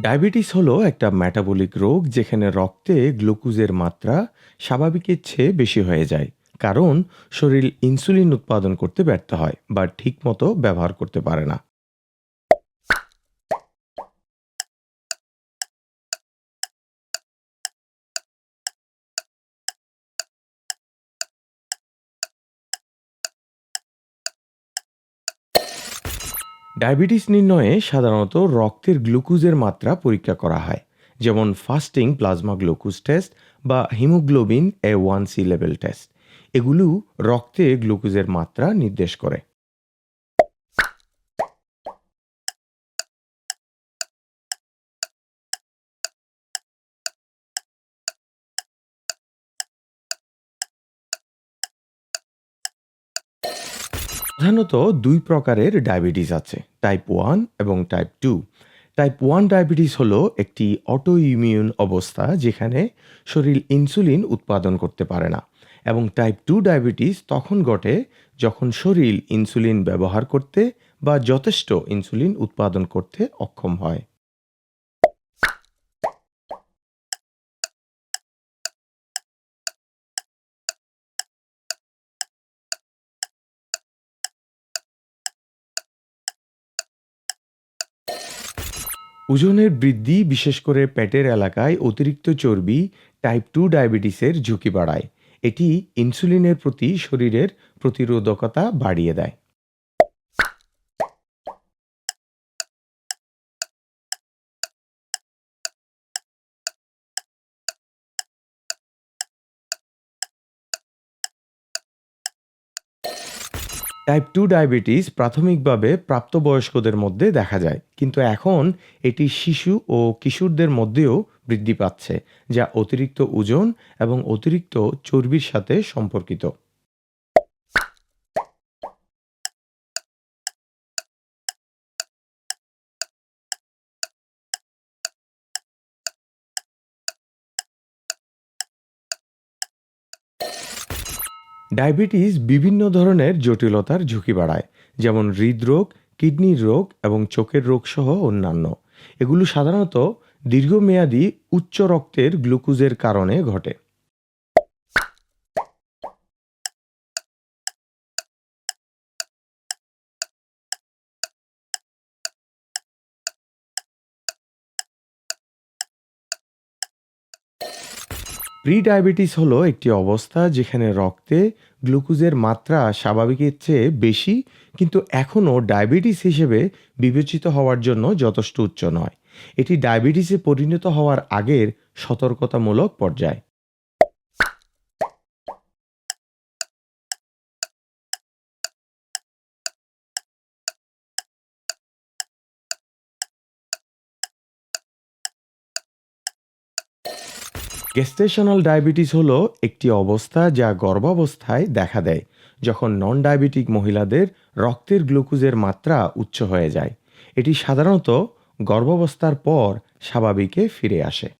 Diabetes হলো একটা metabolic রোগ যেখানে রক্তে গ্লুকোজের মাত্রা স্বাভাবিকের চেয়ে বেশি হয়ে যায়। কারণ শরীর ইনসুলিন উৎপাদন করতে ব্যর্থ হয় বা ঠিকমতো ব্যবহার করতে পারে না। ডায়াবেটিস নির্ণয়ে সাধারণত রক্তের গ্লুকোজের মাত্রা পরীক্ষা করা হয়, যেমন ফাস্টিং প্লাজমা গ্লুকোজ টেস্ট বা haemoglobin A one C level test এগুলো রক্তে গ্লুকোজের মাত্রা নির্দেশ করে। প্রধানত দুই প্রকারের ডায়াবেটিস আছে টাইপ ওয়ান এবং type two type one diabetes হলো একটি অটো ইমিউন অবস্থা যেখানে শরীর ইনসুলিন উৎপাদন করতে পারে না এবং টাইপ টু ডায়াবেটিস তখন ঘটে যখন শরীর ইনসুলিন ব্যবহার করতে বা যথেষ্ট ইনসুলিন উৎপাদন করতে অক্ষম হয়। ওজনের বৃদ্ধি বিশেষ করে পেটের এলাকায় অতিরিক্ত চর্বি টাইপ টু ডায়াবেটিসের ঝুঁকি বাড়ায়। এটি ইনসুলিনের প্রতি শরীরের প্রতিরোধকতা বাড়িয়ে দেয়। টাইপ টু ডায়াবেটিস প্রাথমিকভাবে প্রাপ্তবয়স্কদের মধ্যে দেখা যায়। কিন্তু এখন এটি শিশু ও কিশোরদের মধ্যেও বৃদ্ধি পাচ্ছে, যা অতিরিক্ত ওজন এবং অতিরিক্ত চর্বির সাথে সম্পর্কিত। ডায়াবেটিস বিভিন্ন ধরনের জটিলতার ঝুঁকি বাড়ায়, যেমন হৃদরোগ কিডনির রোগ এবং চোখের রোগ সহ অন্যান্য। এগুলো সাধারণত দীর্ঘমেয়াদী উচ্চ রক্তের গ্লুকোজের কারণে ঘটে। প্রি ডায়াবেটিস হলো একটি অবস্থা যেখানে রক্তে গ্লুকোজের মাত্রা স্বাভাবিকের চেয়ে বেশি, কিন্তু এখনও ডায়াবেটিস হিসেবে বিবেচিত হওয়ার জন্য যথেষ্ট উচ্চ নয়। এটি ডায়াবেটিসে পরিণত হওয়ার আগের সতর্কতামূলক পর্যায়। গেস্টেশনাল ডায়াবেটিস হলো একটি অবস্থা যা গর্ভাবস্থায় দেখা দেয়, যখন নন ডায়াবেটিক মহিলাদের রক্তের গ্লুকোজের মাত্রা উচ্চ হয়ে যায়। এটি সাধারণত গর্ভাবস্থার পর স্বাভাবিকে ফিরে আসে।